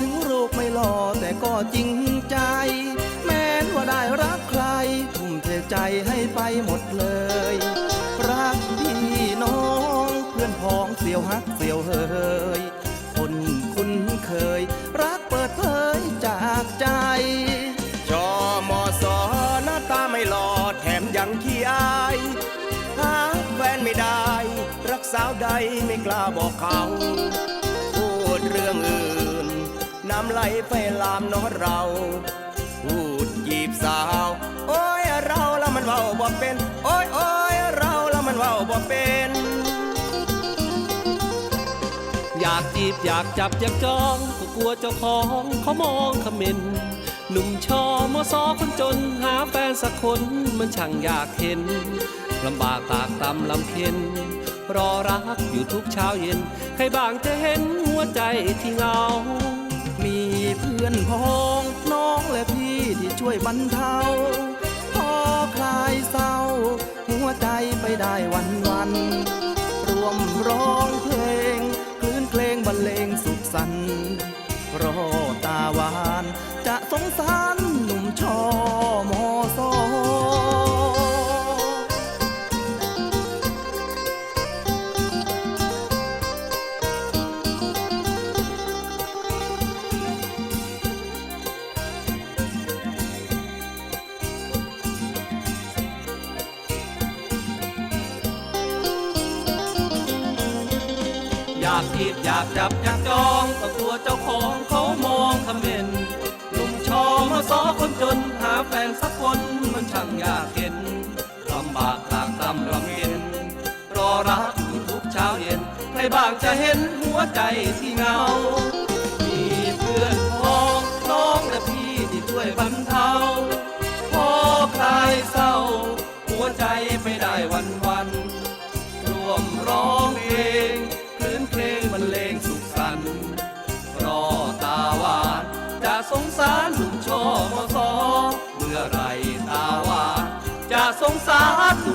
ถึงรูปไม่หล่อแต่ก็จริงใจ แม้นว่าได้รักใคร ทุ่มเทใจให้ไปหมดเลย รักพี่น้องเพื่อนพ้องเสียวฮักเสียวเฮยคนคุ้นเคย รักเปิดเผยจากใจจอมอสอหน้าตาไม่หล่อแถมยังขี้อายหาแฟนไม่ได้ รักสาวใดไม่กล้าบอกเขาำไหลไฟลามนอเราพูดจีบสาว โอ้ยเราแล้วมันเว้าบ่เป็น โอ้ยโอ้ยเราแล้วมันเว้าบ่เป็น อยากจีบอยากจับอยากจองก็กลัวเจ้าของเขามองเขม็นหนุ่มชอมอซอคนจนหาแฟนสักคนมันช่างอยากเห็นลำบากตากตำลำเค็นรอรักอยู่ทุกเช้าเย็น ใครบ้างจะเห็นหัวใจที่เงา มีเพื่อนพ้องน้องและพี่ที่ช่วยบรรเทาพอคลายเศร้า หัวใจไปได้วันวัน รวมร้องเพลงคลื่นเพลงบรรเลงสุขสันต์รอตาหวานจะสงสาร อยากจีบอยากจับอยากจองก็กลัวเจ้าของเขามองคำเห็นหนุ่มชอมาซอคนจนหาแฟนสักคนมันช่างยากเห็นลำบากตากตำลำเค็นรอรักอยู่ทุกเช้าเย็นใครบ้างจะเห็นหัวใจที่เงา มีเพื่อนพ้องน้องและพี่ที่ช่วยบรรเทาพอคลายเศร้า หัวใจ สงสาร